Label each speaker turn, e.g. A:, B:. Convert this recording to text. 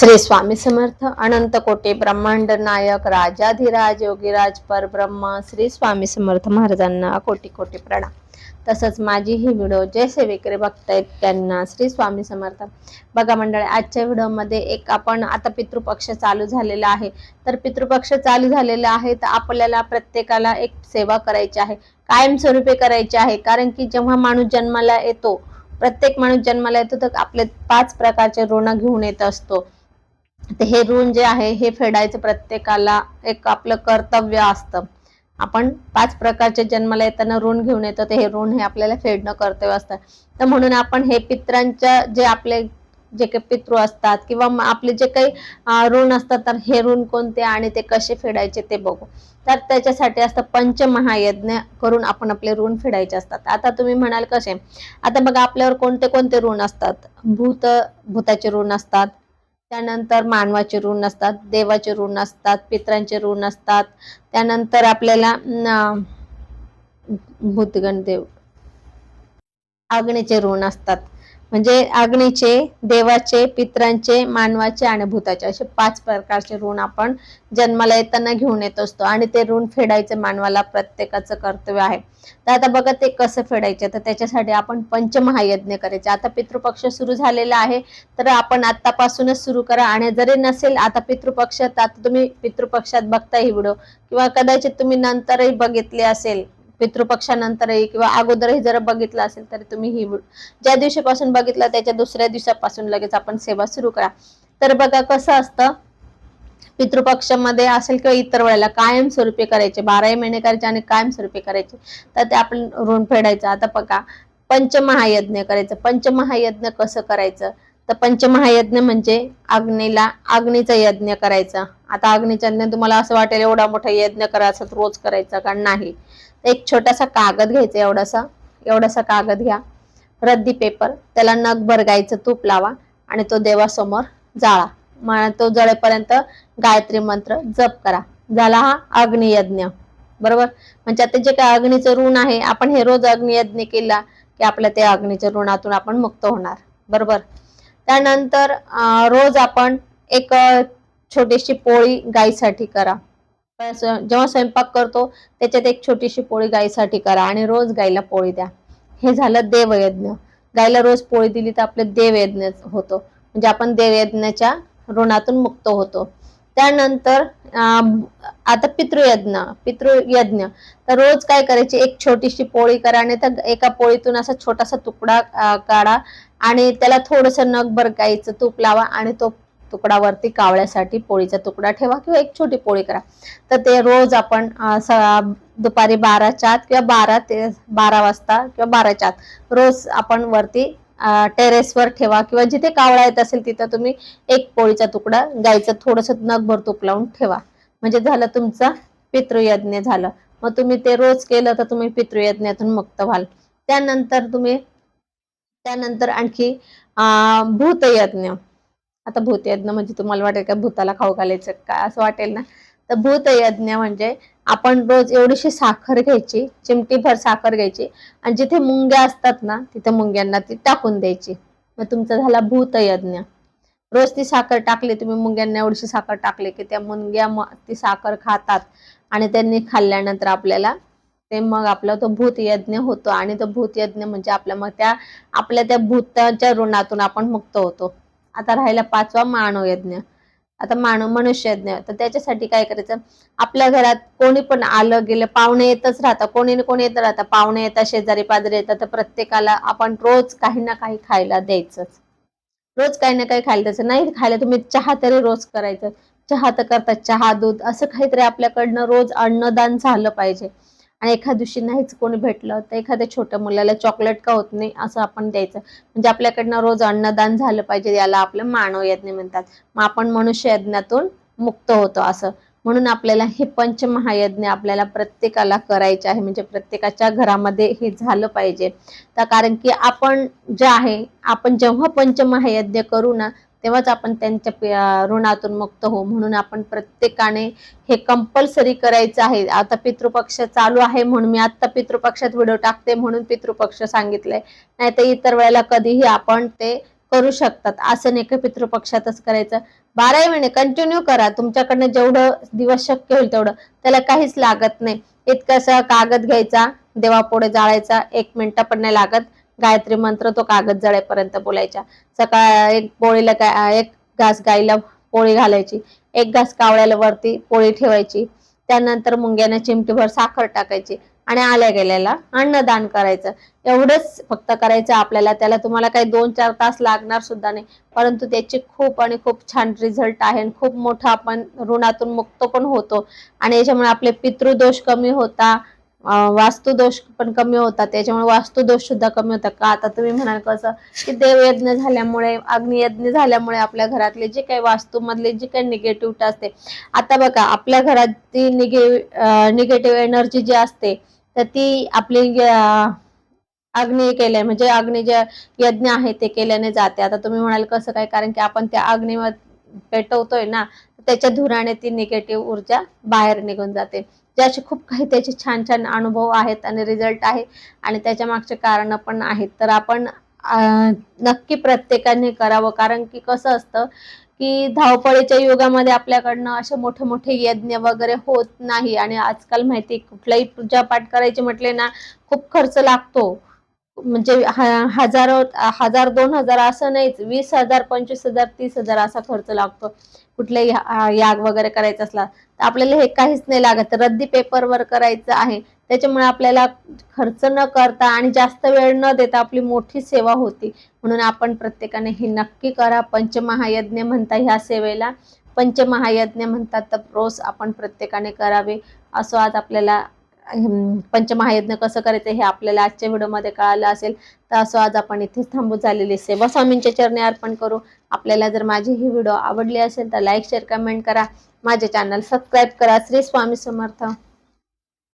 A: श्री स्वामी समर्थ अनंत कोटी ब्रह्मांड नायक राजाधिराज योगीराज परब्रह्म श्री स्वामी समर्थ महाराजांना कोटी कोटी प्रणाम. तसंच माझी ही व्हिडिओ जे सेवेकरी बघतायत त्यांना श्री स्वामी समर्थ. बघा मंडळी आजच्या व्हिडिओमध्ये एक आपण आता पितृपक्ष चालू झालेला आहे. तर पितृपक्ष चालू झालेला आहे तर आपल्याला प्रत्येकाला एक सेवा करायची आहे. कायमस्वरूपी करायची आहे कारण की जेव्हा माणूस जन्माला येतो प्रत्येक माणूस जन्माला येतो तर आपले पाच प्रकारचे ऋण घेऊन येत असतो. ते हे ऋण जे आहे हे फेडायचं प्रत्येकाला एक आपलं कर्तव्य असतं. आपण पाच प्रकारचे जन्माला येताना ऋण घेऊन येतो ते हे ऋण हे आपल्याला फेडणं कर्तव्य असतं. तर म्हणून आपण हे पित्रांच्या जे आपले जे काही पितृ असतात किंवा आपले जे काही ऋण असतात तर हे ऋण कोणते आणि ते कसे फेडायचे ते बघू. तर त्याच्यासाठी असतं पंचमहायज्ञ करून आपण आपले ऋण फेडायचे असतात. आता तुम्ही म्हणाल कसे? आता बघा आपल्यावर कोणते कोणते ऋण असतात? भूत भूताचे ऋण असतात त्यानंतर मानवाचे ऋण असतात देवाचे ऋण असतात पित्रांचे ऋण असतात. त्यानंतर आपल्याला भूतगण देव आग्नेचे ऋण असतात. म्हणजे अग्नीचे देवाचे पित्रांचे मानवाचे आणि भूताचे असे पाच प्रकारचे ऋण आपण जन्माला येताना घेऊन येत असतो आणि ते ऋण फेडायचे मानवाला प्रत्येकाचं कर्तव्य आहे. तर आता बघा ते कसं फेडायचे? तर त्याच्यासाठी आपण पंचमहायज्ञ करायचे. आता पितृपक्ष सुरू झालेला आहे तर आपण आतापासूनच सुरू करा आणि जरी नसेल आता पितृपक्षात आता तुम्ही पितृपक्षात बघता ही व्हिडिओ. किंवा कदाचित तुम्ही नंतरही बघितले असेल पितृपक्षानंतरही किंवा अगोदरही जर बघितलं असेल तर तुम्ही ही ज्या दिवशीपासून बघितलं त्याच्या दुसऱ्या दिवसापासून लगेच आपण सेवा सुरू करा. तर बघा कसं असतं? पितृपक्षामध्ये असेल किंवा इतर वेळेला कायमस्वरूपी करायचे. बाराही महिने करायचे आणि कायमस्वरूपी करायचे. तर ते आपण ऋण फेडायचं. आता बघा पंचमहायज्ञ करायचं. पंचमहायज्ञ कसं करायचं? तर पंचमहायज्ञ म्हणजे अग्नीला अग्नीचा यज्ञ करायचा. आता अग्नीचा यज्ञ तुम्हाला असं वाटेल एवढा मोठा यज्ञ करायचा रोज करायचा का नाही? एक छोटासा कागद घ्यायचा एवढासा एवढासा कागद घ्या. रद्दी पेपर त्याला नगभर गाईचं तूप लावा आणि तो देवासमोर जाळा. मग तो जळेपर्यंत गायत्री मंत्र जप करा. झाला हा अग्नियज्ञ. बरोबर? म्हणजे आता जे काय अग्नीचं ऋण आहे आपण हे रोज अग्नियज्ञ केला की आपल्या त्या अग्नीच्या ऋणातून आपण मुक्त होणार. बरोबर? त्यानंतर रोज आपण एक छोटीशी पोळी गायीसाठी करा. जेव्हा स्वयंपाक करतो त्याच्यात एक छोटीशी पोळी गायीसाठी करा आणि रोज गायीला पोळी द्या. हे झालं देवयज्ञ. गायीला रोज पोळी दिली तर आपलं देवयज्ञ होतो. म्हणजे आपण देवयज्ञाच्या ऋणातून मुक्त होतो. त्यानंतर आता पितृयज्ञ पितृयज्ञ. तर रोज काय करायची? एक छोटीशी पोळी करा आणि त्या एका पोळीतून असा छोटासा तुकडा काढा आणि त्याला थोडस नगभर गाईचं तूप लावा आणि तो तुकडावरती कावळ्यासाठी पोळीचा तुकडा ठेवा किंवा एक छोटी पोळी करा. तर ते रोज आपण दुपारी बाराच्या आत किंवा बारा ते बारा वाजता किंवा बाराच्या आत रोज आपण वरती टेरेसवर ठेवा किंवा जिथे कावळा येत असेल तिथं तुम्ही एक पोळीचा तुकडा गाईचं थोडस नगभर तूप लावून ठेवा. म्हणजे झालं तुमचा पितृयज्ञ झालं. मग तुम्ही ते रोज केलं तर तुम्ही पितृयज्ञातून मुक्त व्हाल. त्यानंतर तुम्ही त्यानंतर आणखी अं, भूतयज्ञ. आता भूतयज्ञ म्हणजे तुम्हाला वाटेल का भूताला खाऊ घालायचं काय असं वाटेल ना? तर भूतयज्ञ म्हणजे आपण रोज एवढीशी साखर घ्यायची चिमटीभर साखर घ्यायची आणि जिथे मुंग्या असतात ना तिथे मुंग्यांना ती टाकून द्यायची. मग तुमचा झाला भूतयज्ञ रोज ती साखर टाकली तुम्ही मुंग्यांना एवढीशी साखर टाकली की त्या मुंग्या ती साखर खातात आणि त्यांनी खाल्ल्यानंतर आपल्याला ते मग आपला तो भूतयज्ञ होतो आणि तो भूतयज्ञ म्हणजे आपल्या मग त्या आपल्या त्या भूताच्या ऋणातून आपण मुक्त होतो. आता राहिला पाचवा मानव यज्ञ. आता मानव मनुष्य यज्ञ. तर त्याच्यासाठी काय करायचं? आपल्या घरात कोणी पण आलं गेलं पाहुणे येतच राहतात. कोणी ना कोणी येत राहतं पाहुणे येतात शेजारी पाजारी येतात. तर प्रत्येकाला आपण रोज काही ना काही खायला द्यायचंच. रोज काही ना काही खायला द्यायचं. नाही खायला तुम्ही चहा तरी रोज करायचं. चहा तर करतात. चहा दूध असं काहीतरी आपल्याकडनं रोज अन्नदान झालं पाहिजे. आणि एखाद दिवशी नाहीच कोणी भेटलं तर एखाद्या छोट्या मुलाला चॉकलेट का होत नाही असं आपण द्यायचं. म्हणजे आपल्याकडनं रोज अन्नदान झालं पाहिजे याला आपलं मानव यज्ञ म्हणतात. मग आपण मनुष्य यज्ञातून मुक्त होतो असं. म्हणून आपल्याला हे पंचमहायज्ञ आपल्याला प्रत्येकाला करायचे आहे. म्हणजे प्रत्येकाच्या घरामध्ये हे झालं पाहिजे. तर कारण की आपण जे आहे आपण जेव्हा पंचमहायज्ञ करू ना तेव्हाच आपण त्यांच्या ऋणातून मुक्त हो म्हणून आपण प्रत्येकाने हे कंपल्सरी करायचं आहे. आता पितृपक्ष चालू आहे म्हणून मी आता पितृपक्षात व्हिडिओ टाकते म्हणून पितृपक्ष सांगितलंय. नाही तर इतर वेळेला कधीही आपण ते करू शकतात. असं नाही का पितृपक्षातच करायचं. बाराही महिने कंटिन्यू करा. तुमच्याकडनं जेवढं दिवस शक्य होईल तेवढं. त्याला काहीच लागत नाही. इतकंसं कागद घ्यायचा देवापुढे जाळायचा एक मिनिटं पण नाही लागत. गायत्री मंत्र तो कागद जळेपर्यंत बोलायचा. सकाळ एक पोळीला काय एक घास गाईला पोळी घालायची. एक घास कावळ्याला वरती पोळी ठेवायची. त्यानंतर मुंग्याने चिमटीभर साखर टाकायची आणि आल्या गेल्याला अन्नदान करायचं. एवढंच फक्त करायचं आपल्याला. त्याला तुम्हाला काही दोन चार तास लागणार सुद्धा नाही. परंतु त्याची खूप आणि खूप छान रिझल्ट आहे आणि खूप मोठा आपण ऋणातून मुक्त पण होतो. आणि याच्यामुळे आपले पितृदोष कमी होता. वास्तुदोष पण कमी होतात. त्याच्यामुळे वास्तुदोष सुद्धा कमी होतात. का आता तुम्ही म्हणाल कसं की देवयज्ञ झाल्यामुळे अग्नियज्ञ झाल्यामुळे आपल्या घरातले जे काही वास्तूमधले जे काही निगेटिव्ह असते. आता बघा आपल्या घरात ती निगे निगेटिव्ह एनर्जी जी असते तर ती आपली अग्नी केल्या म्हणजे अग्नी जे यज्ञ आहे ते केल्याने जाते. आता तुम्ही म्हणाल कसं काय? कारण की आपण त्या अग्नीवर पेटवतोय ना त्याच्या धुराने ती निगेटिव्ह ऊर्जा बाहेर निघून जाते. ज्याचे खूप काही त्याचे छान छान अनुभव आहेत आणि रिझल्ट आहे आणि त्याच्या मागचे कारण पण आहेत. तर आपण नक्की प्रत्येकाने करावं. कारण की कसं असतं की धावपळीच्या युगामध्ये आपल्याकडनं असे मोठे मोठे यज्ञ वगैरे होत नाही. आणि आजकाल माहिती कुठलाही पूजा पाठ करायची म्हटले ना खूप खर्च लागतो. म्हणजे ह- हजारो हजार दोन हजार असं नाहीच वीस हजार पंचवीस हजार तीस हजार असा खर्च लागतो. कुठलाही याग वगैरे करायचा असला तर आपल्याला हे काहीच नाही लागत. रद्दी पेपरवर करायचं आहे. त्याच्यामुळे आपल्याला खर्च न करता आणि जास्त वेळ न देता आपली मोठी सेवा होती. म्हणून आपण प्रत्येकाने हे नक्की करा. पंचमहायज्ञ म्हणता ह्या सेवेला. पंचमहायज्ञ म्हणतात तर रोज आपण प्रत्येकाने करावे. असं आज आपल्याला पंचमहायज्ञ कसं करायचं हे आपल्याला आजच्या व्हिडिओमध्ये कळालं असेल तर असं आज आपण इथेच थांबू झालेली सेवा स्वामींच्या चरणी अर्पण करू. आपल्याला जर माझी ही व्हिडिओ आवडली असेल तर लाईक शेअर कमेंट करा. माझे चॅनल सबस्क्राईब करा. श्री स्वामी समर्थ.